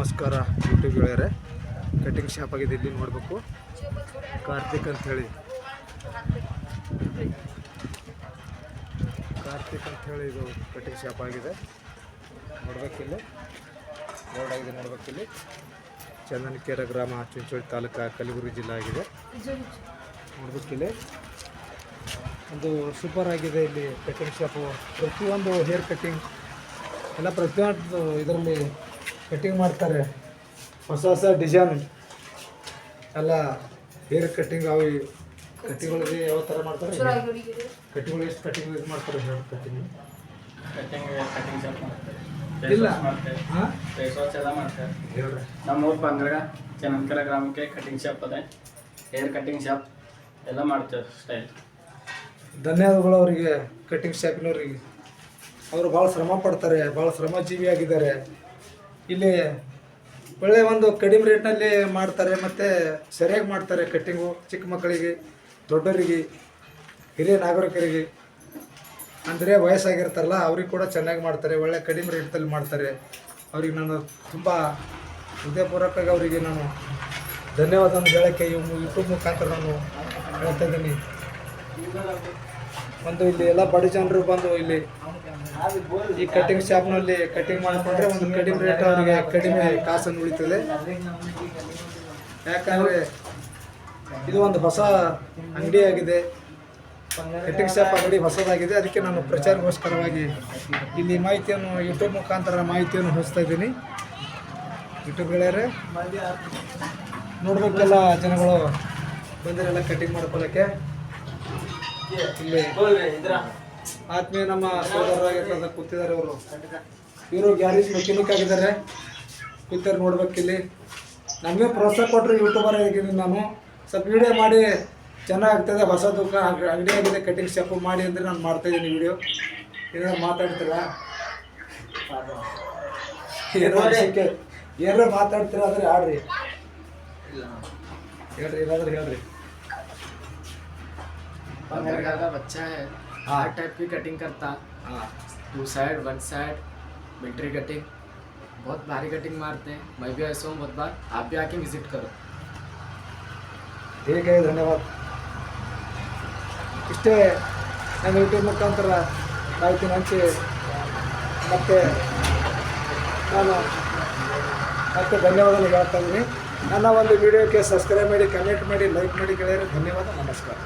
ನಮಸ್ಕಾರ ಯೂಟ್ಯೂಬ್ ಗೆಳೆಯರೆ cutting shop ಆಗಿದೆ, ಇಲ್ಲಿ ನೋಡಬೇಕು. ಕಾರ್ತಿಕ್ ಅಂತ ಹೇಳಿ ಕಾರ್ತಿಕ್ ಅಂತ ಹೇಳಿ ಇದು ಕಟಿಂಗ್ ಶಾಪ್ ಆಗಿದೆ. ನೋಡ್ಬೇಕಿಲ್ಲಿ ಬೋರ್ಡ್ ಆಗಿದೆ ನೋಡ್ಬೇಕಿಲ್ಲಿ ಚಂದನಕೇರ ಗ್ರಾಮ, ಚುಂಚೋಳಿ ತಾಲೂಕು, ಕಲಬುರಗಿ ಜಿಲ್ಲೆ ಆಗಿದೆ. ನೋಡ್ಬೇಕಿಲ್ಲಿ ಒಂದು ಸೂಪರ್ ಆಗಿದೆ ಇಲ್ಲಿ ಕಟಿಂಗ್ ಶಾಪು ಪ್ರತಿಯೊಂದು ಹೇರ್ ಕಟಿಂಗ್ ಎಲ್ಲ ಪ್ರತಿಯೊಂದು ಇದರಲ್ಲಿ ಕಟಿಂಗ್ ಮಾಡ್ತಾರೆ. ಹೊಸ ಹೊಸ ಡಿಸೈನ್. ಎಲ್ಲ ಹೇರ್ ಕಟಿಂಗ್ ಅವು ಕಟ್ಟಿಗಳಿಗೆ ಯಾವ ಥರ ಮಾಡ್ತಾರೆ? ಕಟ್ಟಿಗಳು ಎಷ್ಟು ಕಟಿಂಗ್ ಇದು ಮಾಡ್ತಾರೆ hair cutting cutting cutting shop ಮಾಡ್ತೇವೆ ಇಲ್ಲ. ಮಾಡ್ತೇವೆ ಹಾಂ ಫೇಸ್ ವಾಶ್ ಎಲ್ಲ ಮಾಡ್ತೇವೆ ಹೇಳ್ರಿ ನಮ್ಮ ಊರು ಬಂದ್ರಾಗ ಚನ್ನಂಕರ ಗ್ರಾಮಕ್ಕೆ ಕಟಿಂಗ್ ಶಾಪ್ ಅದೇ. ಹೇರ್ ಕಟಿಂಗ್ ಶಾಪ್ ಎಲ್ಲ ಮಾಡ್ತೇವೆ ಸ್ಟೈಲ್ ಧನ್ಯವಾದಗಳು ಅವರಿಗೆ ಕಟಿಂಗ್ ಶಾಪಿನವರಿಗೆ ಅವರು ಭಾಳ ಶ್ರಮ ಪಡ್ತಾರೆ ಭಾಳ ಶ್ರಮಜೀವಿ ಆಗಿದ್ದಾರೆ. ಇಲ್ಲಿ ಒಳ್ಳೆಯ ಒಂದು ಕಡಿಮೆ ರೇಟ್ನಲ್ಲಿ ಮಾಡ್ತಾರೆ, ಮತ್ತು ಸರಿಯಾಗಿ ಮಾಡ್ತಾರೆ ಕಟ್ಟಿಂಗು ಚಿಕ್ಕ ಮಕ್ಕಳಿಗೆ, ದೊಡ್ಡವರಿಗೆ, ಹಿರಿಯ ನಾಗರಿಕರಿಗೆ. ಅಂದರೆ ವಯಸ್ಸಾಗಿರ್ತಾರಲ್ಲ, ಅವ್ರಿಗೆ ಕೂಡ ಚೆನ್ನಾಗಿ ಮಾಡ್ತಾರೆ, ಒಳ್ಳೆ ಕಡಿಮೆ ರೇಟ್ದಲ್ಲಿ ಮಾಡ್ತಾರೆ. ಅವ್ರಿಗೆ ನಾನು ತುಂಬ ಹೃದಯಪೂರ್ವಕವಾಗಿ ಅವರಿಗೆ ನಾನು ಧನ್ಯವಾದವನ್ನು ಹೇಳೋಕ್ಕೆ ಯೂಟ್ಯೂಬ್ ಮುಖಾಂತರ ನಾನು ಹೇಳ್ತಾ ಇದ್ದೀನಿ. ಒಂದು ಇಲ್ಲಿ ಎಲ್ಲ ಬಡ ಜನರು ಬಂದು ಇಲ್ಲಿ ಈ ಕಟಿಂಗ್ ಶಾಪ್ನಲ್ಲಿ ಕಟಿಂಗ್ ಮಾಡಿಕೊಂಡ್ರೆ ಒಂದು ಕಡಿಮೆ ರೇಟ್ ಅವರಿಗೆ ಕಡಿಮೆ ಕಾಸನ್ನು ಉಳಿತದೆ. ಯಾಕಂದರೆ ಇದು ಒಂದು ಹೊಸ ಅಂಗಡಿಯಾಗಿದೆ. ಕಟಿಂಗ್ ಶಾಪ್ ಅಂಗಡಿ ಹೊಸದಾಗಿದೆ. ಅದಕ್ಕೆ ನಾನು ಪ್ರಚಾರಗೋಸ್ಕರವಾಗಿ ಇಲ್ಲಿ ಮಾಹಿತಿಯನ್ನು ಯೂಟ್ಯೂಬ್ ಮುಖಾಂತರ ಮಾಹಿತಿಯನ್ನು ಹೊಸ್ತಾ ಇದ್ದೀನಿ. ಯೂಟ್ಯೂಬ್ ಗೆಳೆಯರೆ ನೋಡಬೇಕೆಲ್ಲ ಜನಗಳು ಬಂದಿರೆಲ್ಲ ಕಟಿಂಗ್ ಮಾಡ್ಕೊಳ್ಳೋಕ್ಕೆ ಇಲ್ಲಿ ಆತ್ಮೀಯ ನಮ್ಮ ಸೋದರರಾಗಿರ್ತದ ಕೂತಿದ್ದಾರೆ ಅವರು ಇವರು ಗ್ಯಾರೇಜ್ ಮೆಕ್ಯಾನಿಕ್ ಆಗಿದ್ದಾರೆ. ಕೂತಾರೆ ನೋಡ್ಬೇಕಿಲ್ಲಿ ನಮಗೆ ಪ್ರೋತ್ಸಾಹ ಕೊಟ್ಟರು ಯೂಟ್ಯೂಬರ್ ಆಗಿದ್ದೀನಿ ನಾನು. ಸ್ವಲ್ಪ ವಿಡಿಯೋ ಮಾಡಿ. ಚೆನ್ನಾಗ್ತದೆ ಹೊಸ ದುಃಖ ಅಂಗಡಿ ಆಗಿದೆ ಕಟಿಂಗ್ ಶಾಪು ಮಾಡಿ ಅಂದರೆ ನಾನು ಮಾಡ್ತಾಯಿದ್ದೀನಿ ವೀಡಿಯೋ ವಿಡಿಯೋ ಏನಾದ್ರು ಮಾತಾಡ್ತೀರಾ? ಏನೋ ಅನ್ಸಿಕೆ. ಏನಾರು ಮಾತಾಡ್ತೀರ ಅಂದ್ರೆ ಆಡ್ರಿ ಹೇಳ್ರಿ ಏನಾದ್ರೂ ಹೇಳ್ರಿ. बंगाल का बच्चा है हाँ। हर टाइप की कटिंग करता ಹಾಂ two side one side military cutting बहुत भारी कटिंग मारते हैं मैं भी ऐसा हूँ बहुत बार आप भी आके विजिट करो ठीक है ಧನ್ಯವಾದ ಇಷ್ಟೇ ನನ್ನ ಯೂಟ್ಯೂಬ್ ಮುಖಾಂತರ ಮಾಹಿತಿ ಹಂಚಿ ಮತ್ತು ನಾನು ಮತ್ತೆ ಧನ್ಯವಾದ ಹೇಳ್ತಾ ಇದ್ದೀನಿ ನನ್ನ ಒಂದು ವಿಡಿಯೋಕ್ಕೆ ಸಬ್ಸ್ಕ್ರೈಬ್ ಮಾಡಿ ಕಮೆಂಟ್ ಮಾಡಿ ಲೈಕ್ ಮಾಡಿ ಗೆಳೆಯರು ಧನ್ಯವಾದ ನಮಸ್ಕಾರ